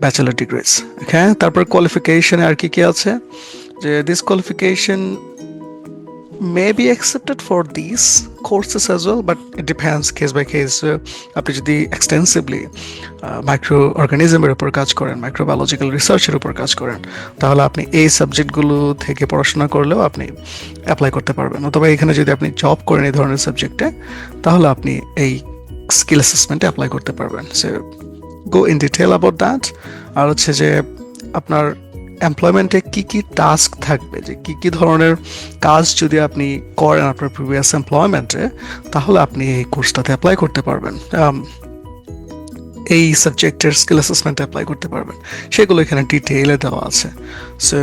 Bachelor degrees ওকে তারপর কোয়ালিফিকেশনে আর কি কি আছে? যে this qualification may be accepted for this courses as well but it depends case by case আপনি যদি এক্সটেন্সিভলি মাইক্রো অর্গানিজমের উপর কাজ করেন মাইক্রোবায়োলজিক্যাল রিসার্চের উপর কাজ করেন, তাহলে আপনি এই সাবজেক্টগুলো থেকে পড়াশোনা করলেও আপনি অ্যাপ্লাই করতে পারবেন। অথবা এখানে যদি আপনি জব করেন এই ধরনের সাবজেক্টে তাহলে আপনি এই স্কিল অ্যাসেসমেন্টে অ্যাপ্লাই করতে পারবেন। সে go in detail about that আর হচ্ছে যে আপনার এমপ্লয়মেন্টে কি কি টাস্ক থাকবে, যে কি কি ধরনের কাজ যদি আপনি করেন আপনার প্রিভিয়াস এমপ্লয়মেন্টে তাহলে আপনি এই কোর্সটাতে অ্যাপ্লাই করতে পারবেন। এই সাবজেক্টের স্কিল অ্যাসেসমেন্টে অ্যাপ্লাই করতে পারবেন। সেগুলো এখানে ডিটেইলে দেওয়া আছে। সো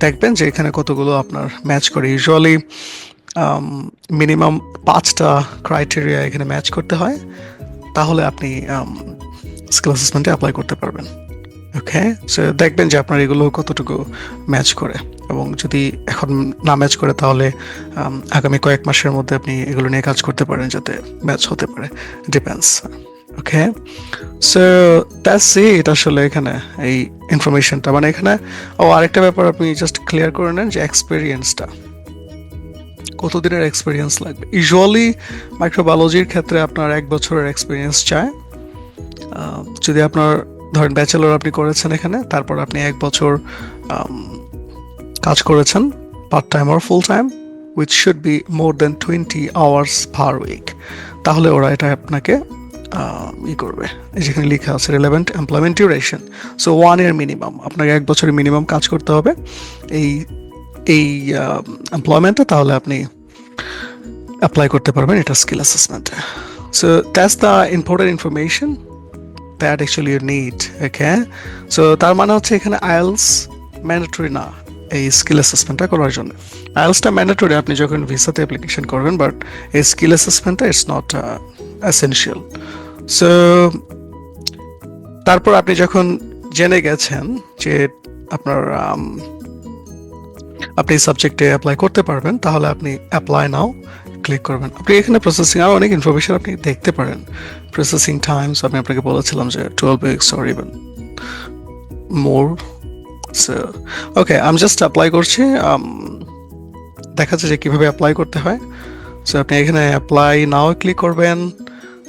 দেখবেন যে এখানে কতগুলো আপনার ম্যাচ করে। ইউজুয়ালি মিনিমাম পাঁচটা ক্রাইটেরিয়া এখানে ম্যাচ করতে হয়, তাহলে আপনি স্কিল অ্যাসেসমেন্টে অ্যাপ্লাই করতে পারবেন। ওকে সো দেখবেন যে আপনার এগুলো কতটুকু ম্যাচ করে। এবং যদি এখন না ম্যাচ করে, তাহলে আগামী কয়েক মাসের মধ্যে আপনি এগুলো নিয়ে কাজ করতে পারেন যাতে ম্যাচ হতে পারে। Depends okay so that's it আসলে এখানে, এই ইনফরমেশনটা মানে এখানে, ও আরেকটা ব্যাপার আপনি জাস্ট ক্লিয়ার করে নেন যে এক্সপিরিয়েন্সটা কতদিনের এক্সপিরিয়েন্স লাগবে? ইউজুয়ালি মাইক্রোবায়োলজির ক্ষেত্রে আপনার এক বছরের এক্সপিরিয়েন্স চায় যদি আপনার, ধরেন ব্যাচেলর আপনি করেছেন এখানে, তারপর আপনি এক বছর কাজ করেছেন part time R full time which should be more than twenty hours per week তাহলে ওরা এটা আপনাকে ই করবে। যেখানে লেখা আছে relevant employment duration so one year minimum আপনাকে এক বছরের মিনিমাম কাজ করতে হবে। এই এই এমপ্লয়মেন্টে তাহলে আপনি অ্যাপ্লাই করতে পারবেন এটা skill অ্যাসেসমেন্টে so that's the important information that actually you need okay so তার মানে হচ্ছে এখানে আইএলস ম্যান্ডেটরি না এই স্কিল অ্যাসেসমেন্টটা করার জন্য। আইএলসটা ম্যান্ডেটরি আপনি যখন ভিসাতে অ্যাপ্লিকেশন করবেন বাট এই স্কিল অ্যাসেসমেন্টটা ইটস নট এসেনশিয়াল সো তারপর আপনি যখন জেনে গেছেন যে আপনার um, আপনি সাবজেক্টে অ্যাপ্লাই করতে পারবেন তাহলে আপনি অ্যাপ্লাই নাও ক্লিক করবেন। আপনি এখানে প্রসেসিং আরও অনেক ইনফরমেশন আপনি দেখতে পারেন। প্রসেসিং টাইমস আমি আপনাকে বলেছিলাম যে twelve weeks or even more okay আমি জাস্ট অ্যাপ্লাই করছি um, দেখা যাচ্ছে যে কীভাবে অ্যাপ্লাই করতে হয়। সো আপনি এখানে অ্যাপ্লাই নাও ক্লিক করবেন।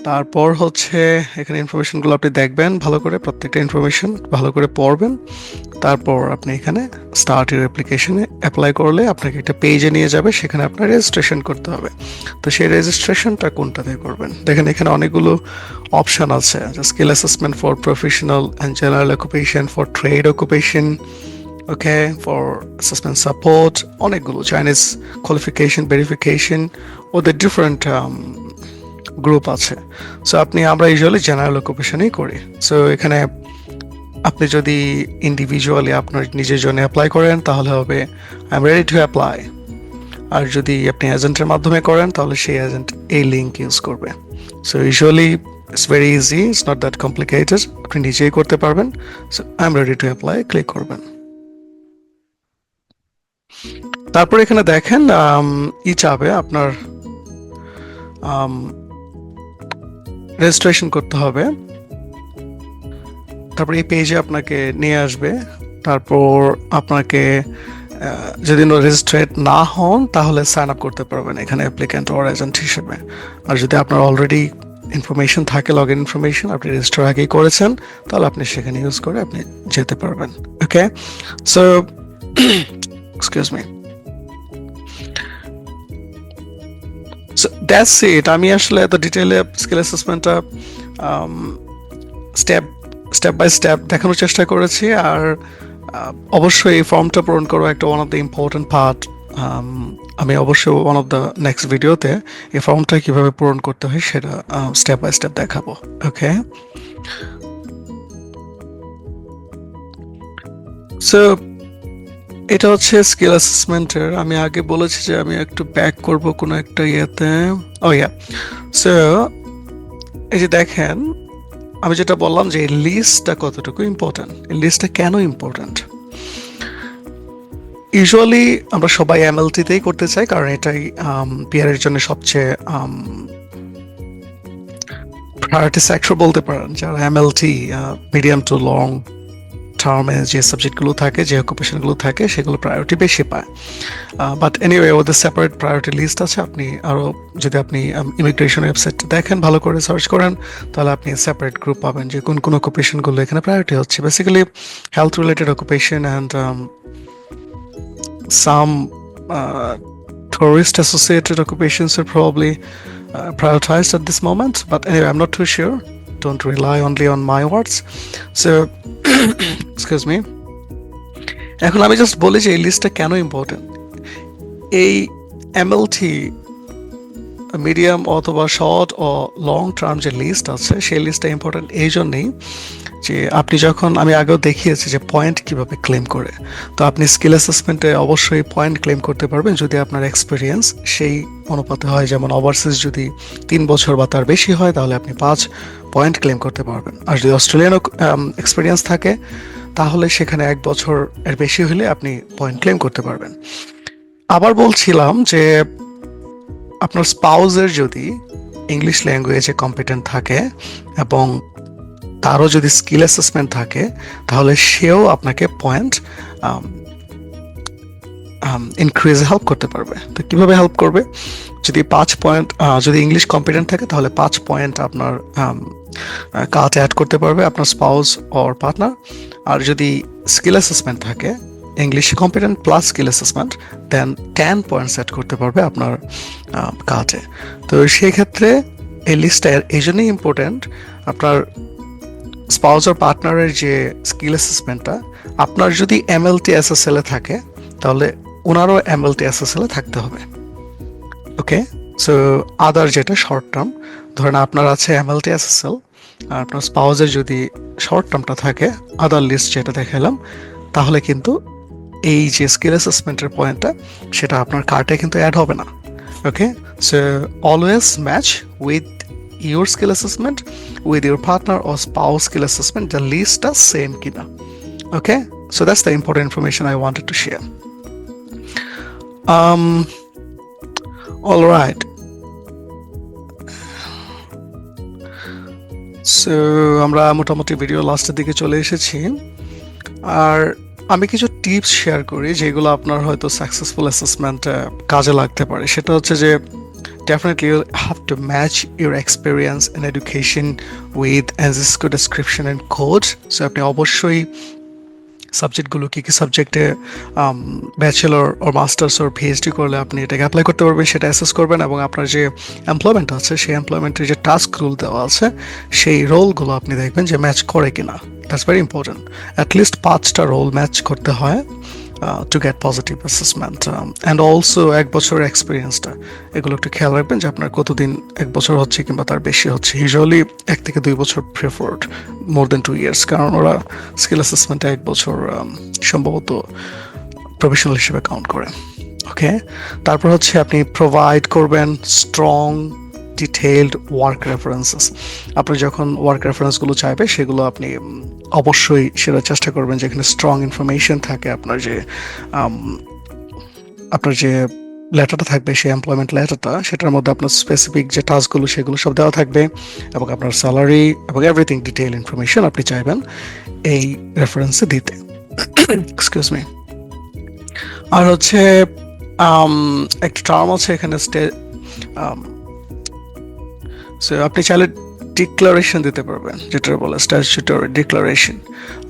তারপর হচ্ছে এখানে ইনফরমেশনগুলো আপনি দেখবেন, ভালো করে প্রত্যেকটা ইনফরমেশন ভালো করে পড়বেন। তারপর আপনি এখানে স্টার্ট ইউর অ্যাপ্লিকেশনে অ্যাপ্লাই করলে আপনাকে একটা পেজে নিয়ে যাবে, সেখানে আপনার রেজিস্ট্রেশন করতে হবে। তো সেই রেজিস্ট্রেশনটা কোনটাতে করবেন? দেখেন এখানে অনেকগুলো অপশন আছে skill assessment for professional and general occupation for trade occupation okay for assessment support অনেকগুলো চাইনিজ কোয়ালিফিকেশন ভেরিফিকেশন ওদের ডিফারেন্ট গ্রুপ আছে। সো আপনি আমরা ইউজুয়ালি জেনারেল অকুপেশনেই করি। সো এখানে আপনি যদি ইন্ডিভিজুয়ালি আপনার নিজের জন্য অ্যাপ্লাই করেন তাহলে হবে I am ready to apply আর যদি আপনি এজেন্টের মাধ্যমে করেন তাহলে সেই এজেন্ট এই লিঙ্ক ইউজ করবে। So usually it's very easy it's not that complicated আপনি নিজেই করতে পারবেন। So I am ready to apply click করবেন। তারপর এখানে দেখেন um, ই চাবে আপনার রেজিস্ট্রেশন করতে হবে। তারপর এই পেজে আপনাকে নিয়ে আসবে। তারপর আপনাকে যদি রেজিস্ট্রেট না হন, তাহলে সাইন আপ করতে পারবেন এখানে অ্যাপ্লিক্যান্ট ওর এজেন্ট হিসেবে। আর যদি আপনার অলরেডি ইনফরমেশন থাকে লগ ইন ইনফরমেশন আপনি রেজিস্টার আগেই করেছেন, তাহলে আপনি সেখানে ইউজ করে আপনি যেতে পারবেন। Okay so excuse me that's it আমি আসলে এত ডিটেলে স্কিল অ্যাসেসমেন্টটা স্টেপ স্টেপ বাই স্টেপ দেখানোর চেষ্টা করেছি আর অবশ্যই এই ফর্মটা পূরণ করব একটা one of the important part আমি অবশ্যই ওয়ান অফ দ্য নেক্সট ভিডিওতে এই ফর্মটা কীভাবে পূরণ করতে হয় সেটা স্টেপ বাই স্টেপ দেখাবো ওকে সো এটা হচ্ছে স্কিল অ্যাসেসমেন্টের আমি আগে বলেছি যে আমি একটু ব্যাক করব কোনো একটা ইয়েতে। ও ইয়া সো এই যে দেখেন, আমি যেটা বললাম যে এই লিস্টটা কতটুকু ইম্পর্ট্যান্ট এই লিস্টটা কেন ইম্পর্ট্যান্ট ইউজুয়ালি আমরা সবাই এমএলটিতেই করতে চাই, কারণ এটাই পিয়ারের জন্য সবচেয়ে প্রায়োরিটি সেক্টর বলতে পারেন, যারা এমএলটি মিডিয়াম টু লং টার্মে যে সাবজেক্টগুলো থাকে যে অকুপেশনগুলো থাকে সেগুলো প্রায়োরিটি বেশি পায়। বাট এনিওয়ে ওদের সেপারেট প্রায়োরিটি লিস্ট আছে। আপনি আরও যদি আপনি ইমিগ্রেশন ওয়েবসাইট দেখেন ভালো করে সার্চ করেন তাহলে আপনি সেপারেট গ্রুপ পাবেন যে কোন কোন অকুপেশনগুলো এখানে প্রায়োরিটি হচ্ছে। Basically health related occupation and some tourist associated occupations are probably uh, prioritized at this moment but anyway i'm not don't rely only on my words. So, excuse me. এখন আমি just বলি যে এই লিস্টটা কেন important এই MLT medium অথবা short ও লং টার্ম যে লিস্ট আছে, সেই লিস্টটা ইম্পর্টেন্ট এই জন্যেই যে আপনি যখন, আমি আগেও দেখিয়েছি যে পয়েন্ট কীভাবে ক্লেম করে। তো আপনি স্কিল অ্যাসেসমেন্টে অবশ্যই পয়েন্ট ক্লেম করতে পারবেন যদি আপনার এক্সপিরিয়েন্স সেই অনুপাতে হয়। যেমন ওভারসিজ যদি তিন বছর বা তার বেশি হয়, তাহলে আপনি পাঁচ পয়েন্ট ক্লেম করতে পারবেন। আর যদি অস্ট্রেলিয়ান এক্সপিরিয়েন্স থাকে, তাহলে সেখানে এক বছর এর বেশি হলে আপনি পয়েন্ট ক্লেম করতে পারবেন। আবার বলছিলাম যে আপনার স্পাউজের যদি ইংলিশ ল্যাঙ্গুয়েজে কম্পিটেন্ট থাকে এবং তারও যদি স্কিল অ্যাসেসমেন্ট থাকে, তাহলে সেও আপনাকে পয়েন্ট ইনক্রিজে হেল্প করতে পারবে। তো কীভাবে হেল্প করবে? যদি পাঁচ পয়েন্ট যদি ইংলিশ কম্পিটেন্ট থাকে, তাহলে পাঁচ পয়েন্ট আপনার কাজ অ্যাড করতে পারবে আপনার স্পাউস অর পার্টনার আর যদি স্কিল অ্যাসেসমেন্ট থাকে English competent plus skill assessment then ten point set করতে পারবে আপনার কাজে। তো সেই ক্ষেত্রে এই লিস্টটা এই জন্যই ইম্পর্ট্যান্ট আপনার স্পাউস আর পার্টনারের যে স্কিল অ্যাসেসমেন্টটা আপনার যদি এম এমএলটি এসএসএল থাকে, তাহলে ওনারও এমএলটি এসএসএল থাকতে হবে। ওকে? সো আদার যেটা শর্ট টার্ম ধরেন আপনার আছে এম এমএলটি এসএসএল আর আপনার স্পাউসের যদি শর্ট টার্মটা থাকে আদার লিস্ট যেটা দেখালাম, তাহলে কিন্তু এই যে স্কিল অ্যাসেসমেন্টের পয়েন্টটা সেটা আপনার কার্টে কিন্তু অ্যাড হবে না। Okay so always match with your skill assessment with your partner ও পাও স্কিল অ্যাসেসমেন্ট দ্য লিস্ট লিস্টটা সেম কিনা okay so that's the important information I wanted to share um all আমরা মোটামুটি ভিডিও লাস্টের দিকে চলে এসেছি। আর আমি কিছু টিপস শেয়ার করি যেগুলো আপনার হয়তো সাকসেসফুল অ্যাসেসমেন্টে কাজে লাগতে পারে। সেটা হচ্ছে যে definitely you have to match your experience in education with এজিসকো description and code so আপনি অবশ্যই সাবজেক্টগুলো কী কী সাবজেক্টে ব্যাচেলর ও মাস্টার্স ওর পিএইচডি করলে আপনি এটাকে অ্যাপ্লাই করতে পারবেন, সেটা অ্যাসেস করবেন এবং আপনার যে এমপ্লয়মেন্ট আছে, সেই এমপ্লয়মেন্টের যে টাস্ক রোল দেওয়া আছে, সেই রোলগুলো আপনি দেখবেন যে ম্যাচ করে কিনা। That's very important at least পাঁচটা রোল ম্যাচ করতে হয়। To get positive assessment and also এক বছরের এক্সপিরিয়েন্সটা এগুলো একটু খেয়াল রাখবেন যে আপনার কতদিন এক বছর হচ্ছে কিংবা তার বেশি হচ্ছে। ইউজুয়ালি এক থেকে দুই বছর preferred more than two years কারণ ওরা স্কিল অ্যাসেসমেন্টে এক বছর um, সম্ভবত প্রফেশনাল হিসেবে কাউন্ট করে। ওকে তারপর হচ্ছে আপনি প্রোভাইড করবেন স্ট্রং ডিটেইলড ওয়ার্ক রেফারেন্সেস আপনি যখন ওয়ার্ক রেফারেন্সগুলো চাইবে সেগুলো আপনি অবশ্যই সেটা চেষ্টা করবেন যেখানে স্ট্রং ইনফরমেশন থাকে আপনার যে আপনার যে লেটারটা থাকবে, সেই এমপ্লয়মেন্ট লেটারটা, সেটার মধ্যে আপনার স্পেসিফিক যে টাস্কগুলো সেগুলো সব দেওয়া থাকবে এবং আপনার স্যালারি এবং এভরিথিং ডিটেইল ইনফরমেশন আপনি চাইবেন এই রেফারেন্সে দিতে। এক্সকিউজ মি আর হচ্ছে একটা টার্ম আছে এখানে স্টে আপনি চাইলে ডিক্লারেশন দিতে পারবেন যেটা বলে স্ট্যাচুটরি ডিক্লারেশন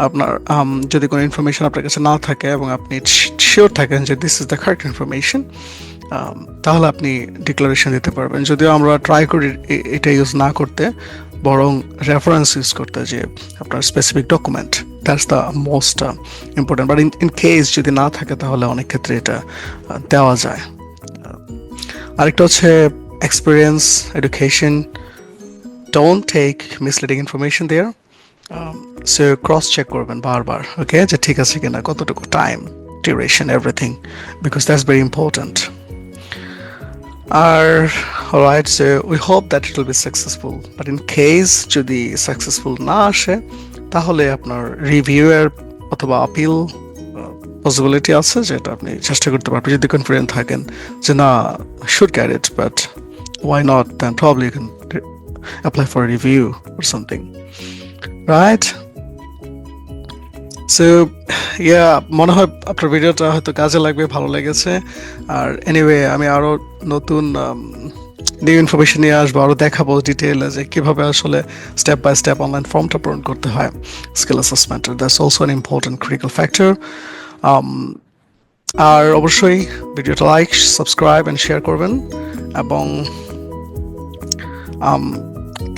আপনার যদি কোনো ইনফরমেশন আপনার কাছে না থাকে এবং আপনি শিওর থাকেন যে this is the correct information তাহলে আপনি ডিক্লারেশন দিতে পারবেন। যদিও আমরা ট্রাই করি এটা ইউজ না করতে, বরং রেফারেন্স ইউজ করতে যে আপনার specific document that's the most important but in in case যদি না থাকে, তাহলে অনেক ক্ষেত্রে এটা দেওয়া যায়। আরেকটা হচ্ছে experience education don't take misleading information there. Um, so cross check করবেন বারবার ওকে যে ঠিক আছে কিনা কতটুকু time duration everything because that's very important R right so we hope that it will be successful but in case যদি successful না আসে তাহলে আপনার রিভিউয়ের অথবা আপিল পসিবিলিটি আছে যেটা আপনি চেষ্টা করতে পারবেন যদি কনফিডেন্ট থাকেন যে না should carry it but why not then probably you can apply for a review or something, right? So yeah মনে হয় আপনার ভিডিওটা হয়তো কাজে লাগবে, ভালো লেগেছে। আর এনিওয়ে আমি আরও নতুন নিউ ইনফরমেশন নিয়ে আসব আরও দেখাবো ডিটেলে যে কীভাবে আসলে স্টেপ বাই স্টেপ অনলাইন ফর্মটা পূরণ করতে হয়। Skill অ্যাসেসমেন্টের that's also an important critical factor আর অবশ্যই ভিডিওটা লাইক সাবস্ক্রাইব অ্যান্ড শেয়ার করবেন। এবং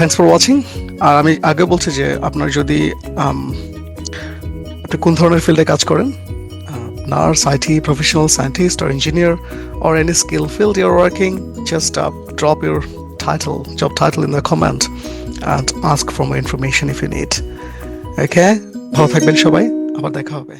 থ্যাংকস ফর ওয়াচিং আর আমি আগে বলছি যে আপনার যদি um, আপনি কোন ধরনের ফিল্ডে কাজ করেন uh, nurse IT professional scientist R engineer or any skill field your working just up drop your title job title in the comment and ask for my information if you need okay ভালো থাকবেন সবাই, আবার দেখা হবে।